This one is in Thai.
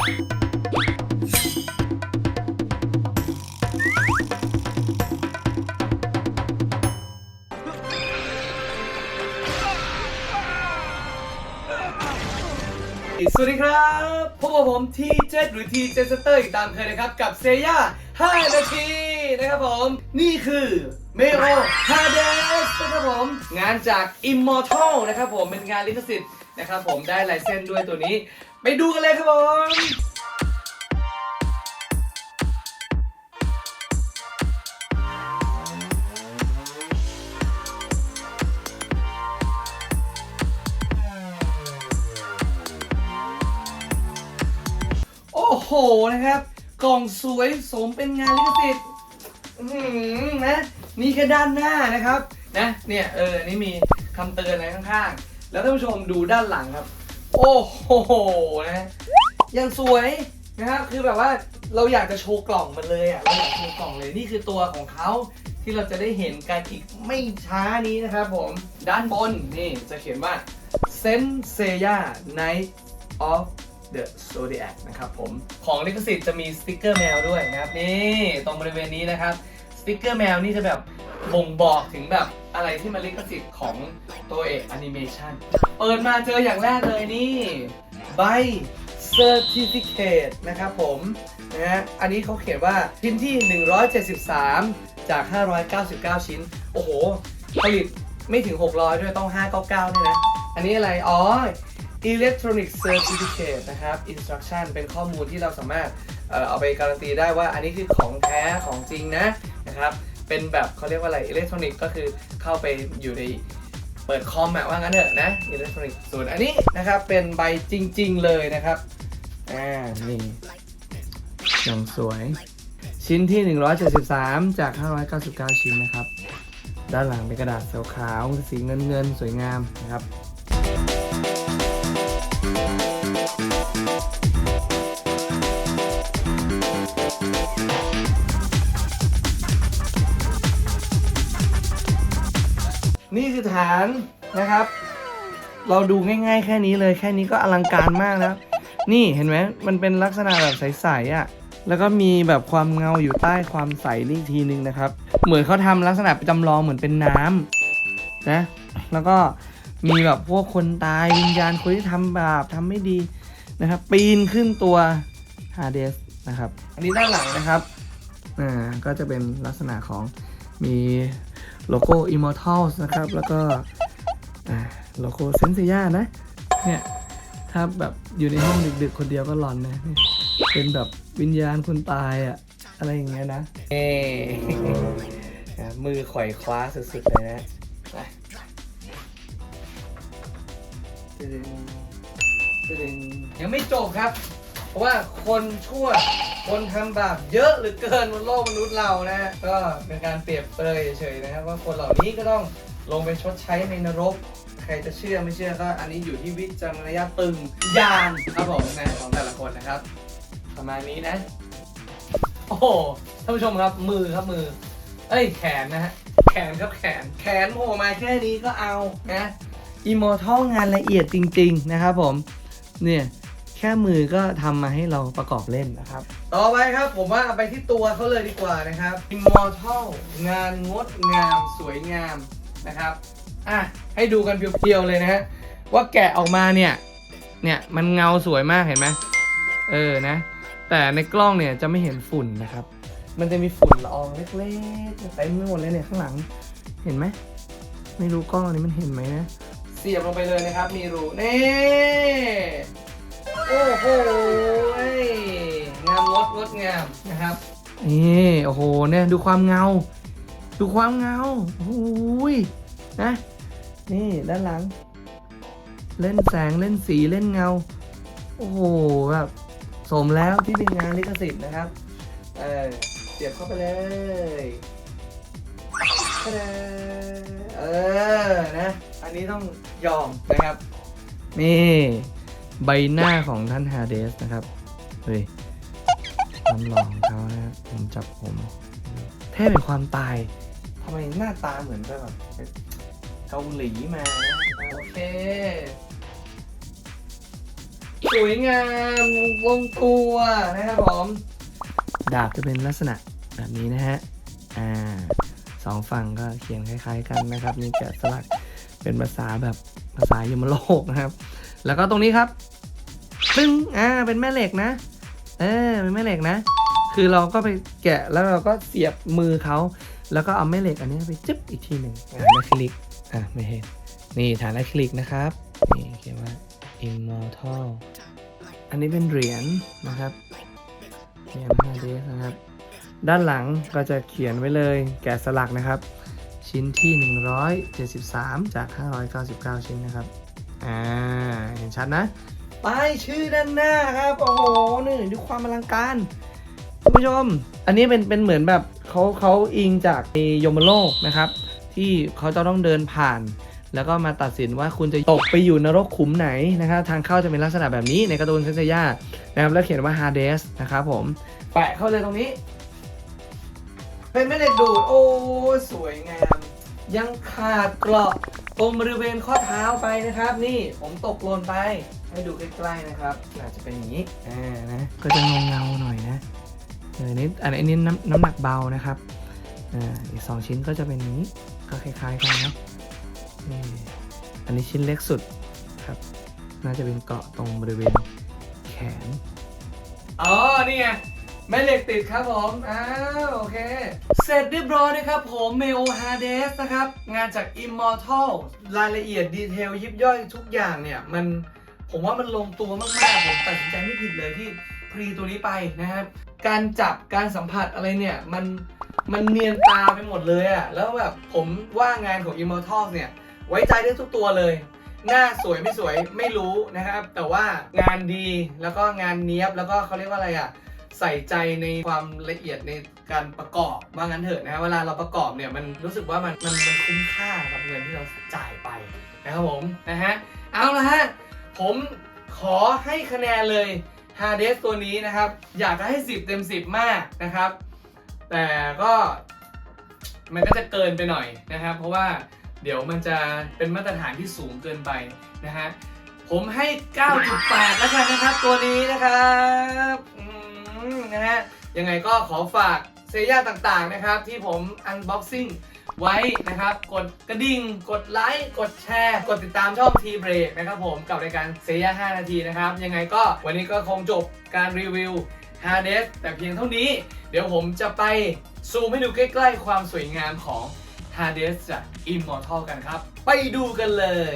สวัสดีครับพบกับผมทีเจหรือทีเจสเตอร์อีกตามเคยนะครับ กับเซย่า 5 นาทีนะครับผม นี่คือเมโอฮาเดสนะครับผม งานจาก Immortal นะครับผม เป็นงานลิขสิทธิ์ นะครับผมได้ลายเส้นด้วยตัวนี้ ไปดูกันเลยครับผมโอ้โหนะครับ กล่องสวยสมเป็นงานลิขสิทธิ์อื้อหือนะนี่แค่ด้านหน้านะครับ นะเนี่ยเออนี่มีคำเตือนอะไรข้างๆ แล้วท่านผู้ชมดูด้านหลังครับ โอ้โหนะยังสวยนะครับคือแบบว่าเราอยากจะโชว์กล่องมันเลยอะเราอยากโชว์กล่องเลยนี่คือตัวของเขาที่เราจะได้เห็นกันอีกไม่ช้านี้นะครับผมด้านบนนี่จะเขียนว่า s e n s e y a Night of the Zodiac นะครับผม ของลิขสิทธิ์จะมีสติกเกอร์แมวด้วยนะครับ นี่ ตรงบริเวณนี้นะครับ สติกเกอร์แมวนี่จะแบบ บ่งบอกถึงแบบอะไรที่มันลิขสิทธิ์ของตัวเอกแอนิเมชันเปิดมาเจออย่างแรกเลยนี่ใบ Certificate นะครับผมนะฮะอันนี้เขาเขียนว่าชิ้นที่ 173 จาก 599 ชิ้น โอ้โห ผลิตไม่ถึง 600 ด้วยต้อง 599ด้วยนะ อันนี้อะไร อ๋อ Electronic Certificate นะครับ Instruction เป็นข้อมูลที่เราสามารถเอ่อเอาไปการันตีได้ว่าอันนี้คือของแท้ของจริงนะนะครับ เป็นแบบเขาเรียกว่าอะไรอิเล็กทรอนิกส์ก็คือเข้าไปอยู่ในเปิดคอมอะว่างั้นเถอะนะอิเล็กทรอนิกส์ส่วนอันนี้นะครับเป็นใบจริง ๆ เลยนะครับอ่านี่อย่างสวย ชิ้นที่ 173 จาก 599 ชิ้นนะครับ ด้านหลังเป็นกระดาษขาวสีเงินเงินๆ สวยงามนะครับานนะครับ เราดูง่ายๆ แค่นี้เลยแค่นี้ก็อลังการมากแล้ว นี่เห็นไหมมันเป็นลักษณะแบบใสๆอะแล้วก็มีแบบความเงาอยู่ใต้ความใสนี่อีกทีนึงนะครับ เหมือนเขาทำลักษณะจำลองเหมือนเป็นน้ำนะแล้วก็มีแบบพวกคนตายวิญญาณคนที่ทำบาปทำไม่ดีนะครับ ปีนขึ้นตัวฮาเดสนะครับ อันนี้ด้านหลังนะครับอ่าก็จะเป็นลักษณะของมี โลโก้ Immortals นะครับ แล้วก็โลโก้เซนเซียนะ เนี่ย ถ้าแบบอยู่ในห้องดึกๆ คนเดียวก็หลอนนะ เป็นแบบวิญญาณคนตายอะอะไรอย่างเงี้ยนะเอมือข่อยคว้าสุดๆ เลยนะยังไม่จบครับ เพราะว่าคนชั่ว คนทำบาปเยอะเหรือเกินบนโลกมนุษย์เรานะ ก็เป็นการเปรียบเปรยเฉยนะครับว่าคนเหล่านี้ก็ต้องลงไปชดใช้ในนรก ใครจะเชื่อไม่เชื่อก็อันนี้อยู่ที่วิจารณญาณตึงยานครับผมนะของแต่ละคนนะครับ ประมาณนี้นะ โอ้โหท่านผู้ชมครับมือครับมือ เอ้ยแขนนะฮะแขนครับแขนแขนโผล่มาแค่นี้ก็เอานะอิมอร์ทัลงานละเอียดจริง ๆ นะครับผม เนี่ย แค่มือก็ทำมาให้เราประกอบเล่นนะครับ ต่อไปครับผมว่าเอาไปที่ตัวเขาเลยดีกว่านะครับ Immortal งานงดงามสวยงามนะครับอะให้ดูกันเพียวๆเลยนะฮะว่าแกะออกมาเนี่ยเนี่ยมันเงาสวยมากเห็นไหมเออนะ แต่ในกล้องเนี่ยจะไม่เห็นฝุ่นนะครับ มันจะมีฝุ่นละอองเล็กๆเต็มไปหมดเลยเนี่ยข้างหลังเห็นไหมไม่รู้กล้องอันนี้มันเห็นไหมนะเสียบลงไปเลยนะครับ มีรูนี่ นะครับนี่โอ้โหเนี่ยดูความเงา ดูความเงาโอ้ยนะนี่ด้านหลัง เล่นแสงเล่นสีเล่นเงา โอ้โหแบบสมแล้วที่เป็นงานลิขสิทธิ์นะครับ เออเสียบเข้าไปเลยเออนะ อันนี้ต้องยอมนะครับ นี่ ใบหน้าของท่านฮาเดสนะครับ เฮ้ย น้ำลองของเขานะผมจับผมแท้เป็นความตายทำไมหน้าตาเหมือนแบบเกาหลีมาโอเค สวยงามลงตัวนะครับผมดาบจะเป็นลักษณะแบบนี้นะฮะ อ่าสองฝั่งก็เขียนคล้าย ๆ กันนะครับมีแกะสลักเป็นภาษาแบบภาษายมโลกนะครับ แล้วก็ตรงนี้ครับซึ่งอ่าเป็นแม่เหล็กนะ เออเป็นแม่เหล็กนะ คือเราก็ไปแกะแล้วเราก็เสียบมือเขาแล้วก็เอาแม่เหล็กอันนี้ไปจึ๊บอีกทีหนึ่งฐานอะคริลิกอะไม่เห็นนี่ฐานอะคริลิกนะครับนี่เขียนว่า immortal อันนี้เป็นเหรียญนะครับเหรียญ5 d นะครับ ด้านหลังก็จะเขียนไว้เลยแกะสลักนะครับ ชิ้นที่ 173 จาก 599 ชิ้นนะครับ อ่า เห็นชัดนะ ป้ายชื่อด้านหน้าครับ โอ้โหนี่ดูความอลังการคุณผู้ชม อันนี้เป็นเป็นเหมือนแบบเขาเขาอิงจากในยมโลกนะครับ ที่เขาจะต้องเดินผ่าน แล้วก็มาตัดสินว่าคุณจะตกไปอยู่นรกขุมไหนนะครับ ทางเข้าจะเป็นลักษณะแบบนี้ในการ์ตูนเซนเซียนะครับแล้วเขียนว่า Hades นะครับผม แปะเข้าเลยตรงนี้ เป็นแม่เหล็กดูด โอ้ สวยงาม ยังขาดเกราะตรงบริเวณข้อเท้าไปนะครับ นี่ผมตกหล่นไป ให้ดูใกล้ๆนะครับอาจจะเป็นอย่างนี้อ่านะก็จะเงาเงาๆหน่อยนะเออนี่อันนี้น้ำน้ำหนักเบานะครับอ่าอีกสองชิ้นก็จะเป็นอย่างนี้ก็คล้ายๆกันนะนี่อันนี้ชิ้นเล็กสุดครับ น่าจะเป็นเกาะตรงบริเวณแขนอ๋อนี่ไงแม่เหล็กติดครับผมอ้าวโอเค เสร็จเรียบร้อยนะครับผมเมโอฮาเดสนะครับ งานจาก Immortal รายละเอียดดีเทลยิบย่อยทุกอย่างเนี่ย มัน ผมว่ามันลงตัวมากๆผมตัดสินใจไม่ผิดเลยที่พรีตัวนี้ไปนะครับ การจับการสัมผัสอะไรเนี่ย มันมันเนียนตาไปหมดเลยอะแล้วแบบผมว่างานของ Immortal เนี่ย ไว้ใจได้ทุกตัวเลย หน้าสวยไม่สวยไม่รู้นะครับ แต่ว่างานดีแล้วก็งานเนี้ยบแล้วก็เขาเรียกว่าอะไรอะใส่ใจในความละเอียดในการประกอบว่างั้นเถอะนะเวลาเราประกอบเนี่ยมันรู้สึกว่ามันมันมันคุ้มค่ากับเงินที่เราจ่ายไปนะครับผมนะฮะเอาละฮะ ผมขอให้คะแนนเลย Hades ตัวนี้นะครับ อยากจะให้ 10 เต็ม 10 มากนะครับ แต่ก็มันก็จะเกินไปหน่อยนะครับ เพราะว่าเดี๋ยวมันจะเป็นมาตรฐานที่สูงเกินไปนะฮะผมให้ 9.8 แล้วกันนะครับตัวนี้นะครับอืมนะฮะยังไงก็ขอฝากเซย่าต่างๆนะครับ ที่ผมอันบ็อกซิ่ง ไว้นะครับ กดกระดิ่ง กดไลค์ กดแชร์ กดติดตามช่องทีเบรกนะครับผมกับรายการเซย่า5นาทีนะครับ ยังไงก็วันนี้ก็คงจบการรีวิว Hades แต่เพียงเท่านี้ เดี๋ยวผมจะไปซูมให้ดูใกล้ๆ ความสวยงามของ Hades จาก Immortal กันครับ ไปดูกันเลย